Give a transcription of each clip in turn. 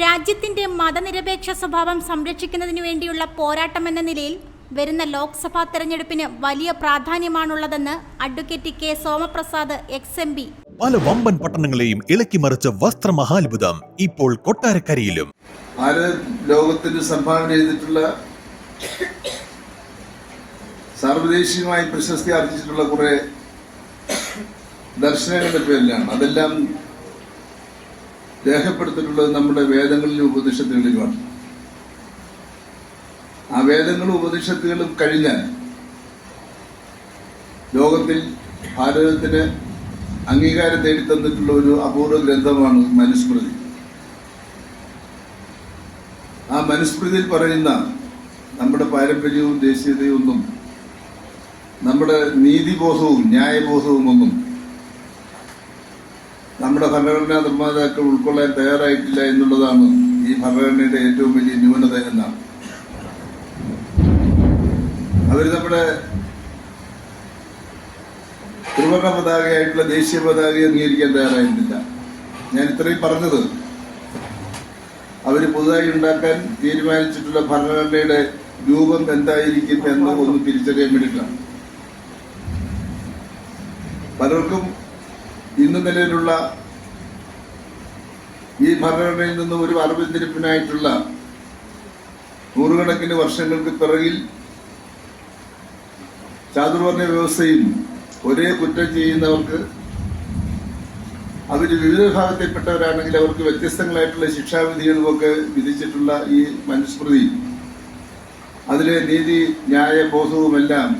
രാജ്യത്തിന്റെ മതനിരപേക്ഷ സ്വഭാവം സംരക്ഷിക്കുന്നതിനു വേണ്ടിയുള്ള പോരാട്ടം എന്ന നിലയിൽ വരുന്ന ലോക്സഭാ തെരഞ്ഞെടുപ്പിന് വലിയ പ്രാധാന്യമാണുള്ളതെന്ന് advocate K Somaprasad ex M P. പല വമ്പൻ പട്ടണങ്ങളെയും ഇളക്കി മറിച്ച വസ്ത്രമഹാത്ഭുതം ഇപ്പോൾ കൊട്ടാരക്കരയിലും. ആര് ലോകത്തിന് സംഭാവന ചെയ്തിട്ടുള്ള സാർവദേശീയമായി പ്രശസ്തി ആർജിച്ചിട്ടുള്ള കുറെ ദർശനങ്ങളുടെ പേരിലാണ്. അതെല്ലാം രേഖപ്പെടുത്തിയിട്ടുള്ളത് നമ്മുടെ വേദങ്ങളിലും ഉപനിഷത്തുകളിലുമാണ് ആ വേദങ്ങളും ഉപനിഷത്തുകളും കഴിഞ്ഞാൽ ലോകത്തിൽ ഭാരതത്തിന് അംഗീകാരം തേടിത്തന്നിട്ടുള്ള ഒരു അപൂർവ ഗ്രന്ഥമാണ് മനുസ്മൃതി. ആ മനുസ്മൃതിയിൽ പറയുന്ന നമ്മുടെ പാരമ്പര്യവും ദേശീയതയും ഒന്നും നമ്മുടെ നീതിബോധവും ന്യായബോധവും ഒന്നും നമ്മുടെ ഭരണഘടനാ നിർമ്മാതാക്കൾ ഉൾക്കൊള്ളാൻ തയ്യാറായിട്ടില്ല എന്നുള്ളതാണ് ഈ ഭരണഘടനയുടെ ഏറ്റവും വലിയ ന്യൂനത എന്നാണ്. അവർ നമ്മുടെ ത്രിവർണ പതാകയായിട്ടുള്ള ദേശീയ പതാക അംഗീകരിക്കാൻ തയ്യാറായിരുന്നില്ല ഞാൻ ഇത്രയും പറഞ്ഞത് അവർ പുതുതായി ഉണ്ടാക്കാൻ തീരുമാനിച്ചിട്ടുള്ള ഭരണഘടനയുടെ രൂപം എന്തായിരിക്കും എന്ന് ഒന്ന് തിരിച്ചറിയാൻ വേണ്ടിയിട്ടാണ്. പലർക്കും ഇന്ന് നിലവിലുള്ള ഈ ഭരണഘടനയിൽ നിന്ന് ഒരു അറിവിന്തിരിപ്പിനായിട്ടുള്ള നൂറുകണക്കിന് വർഷങ്ങൾക്ക് പിറകിൽ ചാതുർവർണ വ്യവസ്ഥയും ഒരേ കുറ്റം ചെയ്യുന്നവർക്ക് അവർ വിവിധ വിഭാഗത്തിൽപ്പെട്ടവരാണെങ്കിൽ അവർക്ക് വ്യത്യസ്തങ്ങളായിട്ടുള്ള ശിക്ഷാവിധികളുമൊക്കെ വിധിച്ചിട്ടുള്ള ഈ മനുസ്മൃതി അതിലെ നീതി ന്യായ ബോധവുമെല്ലാം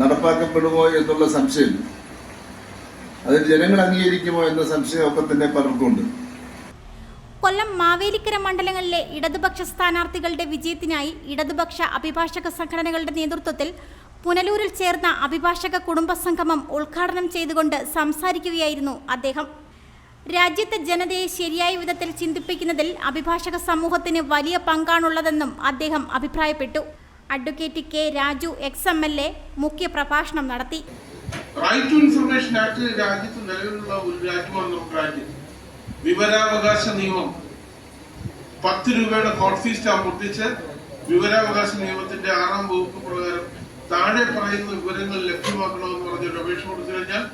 നടപ്പാക്കപ്പെടുമോ എന്നുള്ള സംശയം അതിൽ ജനങ്ങൾ അംഗീകരിക്കുമോ എന്ന സംശയമൊക്കെ തന്നെ പലർക്കുണ്ട്. കൊല്ലം മാവേലിക്കര മണ്ഡലങ്ങളിലെ ഇടതുപക്ഷ സ്ഥാനാർത്ഥികളുടെ വിജയത്തിനായി ഇടതുപക്ഷ അഭിഭാഷക സംഘടനകളുടെ നേതൃത്വത്തിൽ പുനലൂരിൽ ചേർന്ന അഭിഭാഷക കുടുംബ സംഗമം ഉദ്ഘാടനം ചെയ്തുകൊണ്ട് സംസാരിക്കുകയായിരുന്നു അദ്ദേഹം. രാജ്യത്തെ ജനതയെ ശരിയായ വിധത്തിൽ ചിന്തിപ്പിക്കുന്നതിൽ അഭിഭാഷക സമൂഹത്തിന് വലിയ പങ്കാണുള്ളതെന്നും അദ്ദേഹം അഭിപ്രായപ്പെട്ടു. Advocate K Raju ex M L A മുഖ്യ പ്രഭാഷണം നടത്തി. റൈറ്റ് ടു ഇൻഫർമേഷൻ ആക്ട് രാജ്യത്ത് നിലവിലുള്ള ഒരു രാജ്യമാണ് നമ്മുടെ രാജ്യം വിവരാവകാശ നിയമം. പത്ത് രൂപയുടെ കോർട്ട് ഫീസ് ഒട്ടിച്ച് വിവരാവകാശ നിയമത്തിന്റെ ആറാം വകുപ്പ് പ്രകാരം താഴെ പറയുന്ന വിവരങ്ങൾ ലഭ്യമാക്കണമെന്ന് പറഞ്ഞൊരു അപേക്ഷ കൊടുത്തു കഴിഞ്ഞാൽ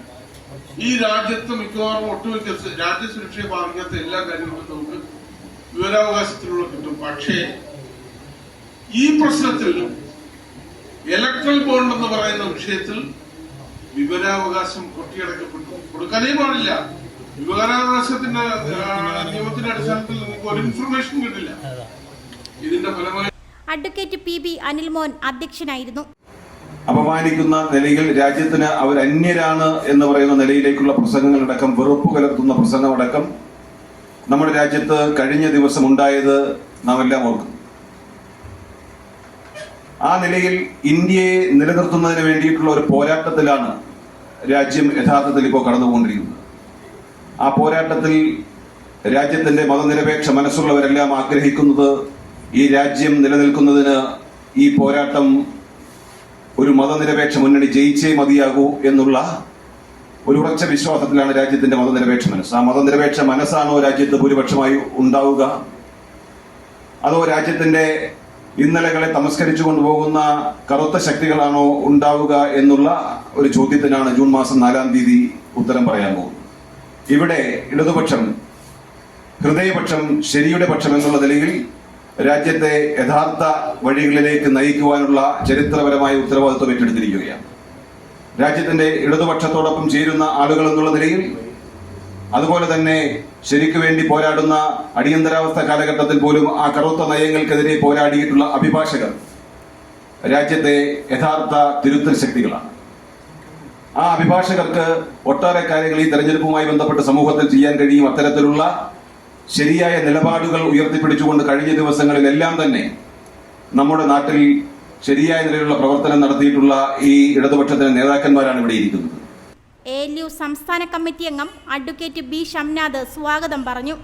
ഈ രാജ്യത്ത് മിക്കവാറും ഒട്ടുമിക്ക രാജ്യസുരക്ഷയെ ബാധിക്കാത്ത എല്ലാ കാര്യങ്ങളും നമുക്ക് വിവരാവകാശത്തിലൂടെ കിട്ടും. പക്ഷേ ഈ പ്രശ്നത്തിൽ ഇലക്ട്രൽ ബോണ്ട് എന്ന് പറയുന്ന വിഷയത്തിൽ വിവരാവകാശം കൊട്ടിയടക്കപ്പെട്ടു. കൊടുക്കാനേ പാടില്ല. വിവരാവകാശത്തിന്റെ നിയമത്തിന്റെ അടിസ്ഥാനത്തിൽ നിങ്ങൾക്ക് ഒരു ഇൻഫർമേഷൻ കിട്ടില്ല. ഇതിന്റെ ഫലമായി അഡ്വക്കേറ്റ് പി ബി അനിൽമോൻ അധ്യക്ഷനായിരുന്നു. അപമാനിക്കുന്ന നിലയിൽ രാജ്യത്തിന് അവർ അന്യരാണ് എന്ന് പറയുന്ന നിലയിലേക്കുള്ള പ്രസംഗങ്ങളടക്കം വെറുപ്പ് കലർത്തുന്ന പ്രസംഗമടക്കം നമ്മുടെ രാജ്യത്ത് കഴിഞ്ഞ ദിവസം ഉണ്ടായത് നാം എല്ലാം ഓർക്കും. ആ നിലയിൽ ഇന്ത്യയെ നിലനിർത്തുന്നതിന് വേണ്ടിയിട്ടുള്ള ഒരു പോരാട്ടത്തിലാണ് രാജ്യം യഥാർത്ഥത്തിൽ ഇപ്പോൾ കടന്നുകൊണ്ടിരിക്കുന്നത് ആ പോരാട്ടത്തിൽ രാജ്യത്തിന്റെ മതനിരപേക്ഷ മനസ്സുള്ളവരെല്ലാം ആഗ്രഹിക്കുന്നത് ഈ രാജ്യം നിലനിൽക്കുന്നതിന് ഈ പോരാട്ടം ഒരു മതനിരപേക്ഷ മുന്നണി ജയിച്ചേ മതിയാകൂ എന്നുള്ള ഒരു ഉറച്ച വിശ്വാസത്തിലാണ് രാജ്യത്തിന്റെ മതനിരപേക്ഷ മനസ്സ്. ആ മതനിരപേക്ഷ മനസ്സാണോ രാജ്യത്ത് ഭൂരിപക്ഷമായി ഉണ്ടാവുക? അതോ രാജ്യത്തിന്റെ ഇന്നലകളെ തമസ്കരിച്ചു കൊണ്ടുപോകുന്ന കറുത്ത ശക്തികളാണോ ഉണ്ടാവുക എന്നുള്ള ഒരു ചോദ്യത്തിനാണ് ജൂൺ മാസം നാലാം തീയതി ഉത്തരം പറയാൻ പോകുന്നത്. ഇവിടെ ഇടതുപക്ഷം ഹൃദയപക്ഷം ശരിയുടെ പക്ഷം എന്നുള്ള നിലയിൽ രാജ്യത്തെ യഥാർത്ഥ വഴികളിലേക്ക് നയിക്കുവാനുള്ള ചരിത്രപരമായ ഉത്തരവാദിത്വം ഏറ്റെടുത്തിരിക്കുകയാണ്. രാജ്യത്തിന്റെ ഇടതുപക്ഷത്തോടൊപ്പം ചേരുന്ന ആളുകൾ എന്നുള്ള നിലയിൽ അതുപോലെ തന്നെ ശരിക്കു വേണ്ടി പോരാടുന്ന അടിയന്തരാവസ്ഥ കാലഘട്ടത്തിൽ പോലും ആ കറുത്ത നയങ്ങൾക്കെതിരെ പോരാടിയിട്ടുള്ള അഭിഭാഷകർ രാജ്യത്തെ യഥാർത്ഥ തിരുത്തൽ ശക്തികളാണ്. ആ അഭിഭാഷകർക്ക് ഒട്ടേറെ കാര്യങ്ങൾ ഈ തെരഞ്ഞെടുപ്പുമായി ബന്ധപ്പെട്ട് സമൂഹത്തിൽ ചെയ്യാൻ കഴിയും. അത്തരത്തിലുള്ള ശരിയായ നിലപാടുകൾ ഉയർത്തിപ്പിടിച്ചുകൊണ്ട് കഴിഞ്ഞ ദിവസങ്ങളിലെല്ലാം തന്നെ നമ്മുടെ നാട്ടിൽ ശരിയായ നിലയിലുള്ള പ്രവർത്തനം നടത്തിയിട്ടുള്ള ഈ ഇടതുപക്ഷത്തിന്റെ നേതാക്കന്മാരാണ് ഇവിടെ ഇരിക്കുന്നത്. എ എൽ യു സംസ്ഥാന കമ്മിറ്റി അംഗം അഡ്വക്കേറ്റ് ബി ഷംനാഥ് സ്വാഗതം പറഞ്ഞു.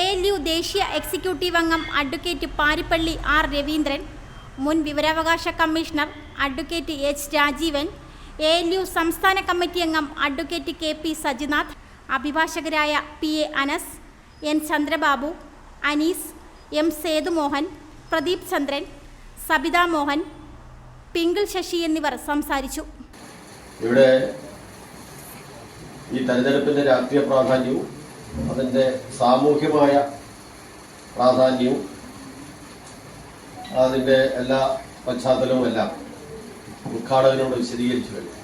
എ എൽ യു ദേശീയ എക്സിക്യൂട്ടീവ് അംഗം അഡ്വക്കേറ്റ് പാരിപ്പള്ളി ആർ രവീന്ദ്രൻ മുൻ വിവരാവകാശ commissioner advocate H Rajeevan A L U സംസ്ഥാന കമ്മിറ്റി അംഗം advocate K P Sajinath അഭിഭാഷകരായ P A Anas N Chandrababu Anees M Sethumohan Pradeep Chandran Sabitha Mohan Pinkle Sasi എന്നിവർ സംസാരിച്ചു. ഇവിടെ ഈ തെരഞ്ഞെടുപ്പിന്റെ രാഷ്ട്രീയ പ്രാധാന്യവും അതിന്റെ സാമൂഹ്യമായ പ്രാധാന്യവും അതിന്റെ എല്ലാ പശ്ചാത്തലവും എല്ലാം ഉദ്ഘാടകനോട് വിശദീകരിച്ചു കഴിഞ്ഞു.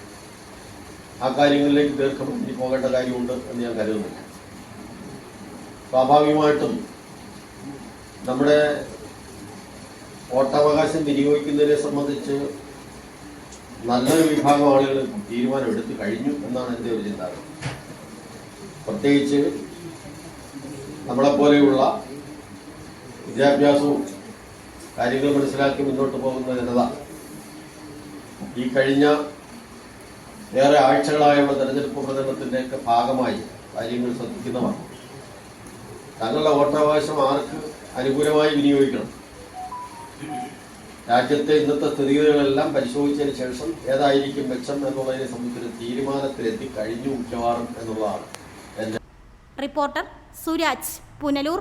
ആ കാര്യങ്ങളിലേക്ക് ദീർഘം ഇനി പോകേണ്ട കാര്യമുണ്ട് എന്ന് ഞാൻ കരുതുന്നില്ല. സ്വാഭാവികമായിട്ടും നമ്മുടെ വോട്ടവകാശം വിനിയോഗിക്കുന്നതിനെ സംബന്ധിച്ച് നല്ലൊരു വിഭാഗം ആളുകൾ തീരുമാനം എടുത്തു കഴിഞ്ഞു എന്നാണ് എന്റെ ഒരു ചിന്താഗതി പ്രത്യേകിച്ച് നമ്മളെപ്പോലെയുള്ള വിദ്യാഭ്യാസവും കാര്യങ്ങൾ മനസ്സിലാക്കി മുന്നോട്ട് പോകുന്ന ജനത ഈ കഴിഞ്ഞ ഏറെ ആഴ്ചകളായുള്ള തെരഞ്ഞെടുപ്പ് പ്രചരണത്തിന്റെയൊക്കെ ഭാഗമായി കാര്യങ്ങൾ ശ്രദ്ധിക്കുന്നതാണ് തങ്ങളുടെ വോട്ടവകാശം ആർക്ക് അനുകൂലമായി വിനിയോഗിക്കണം? രാജ്യത്തെ ഇന്നത്തെ സ്ഥിതിഗതികളെല്ലാം പരിശോധിച്ചതിന് ശേഷം ഏതായിരിക്കും മെച്ചം എന്നുള്ളതിനെ സംബന്ധിച്ചൊരു തീരുമാനത്തിലെത്തി കഴിഞ്ഞു മിക്കവാറും എന്നുള്ളതാണ് റിപ്പോർട്ടർ സുരാജ് പുനലൂർ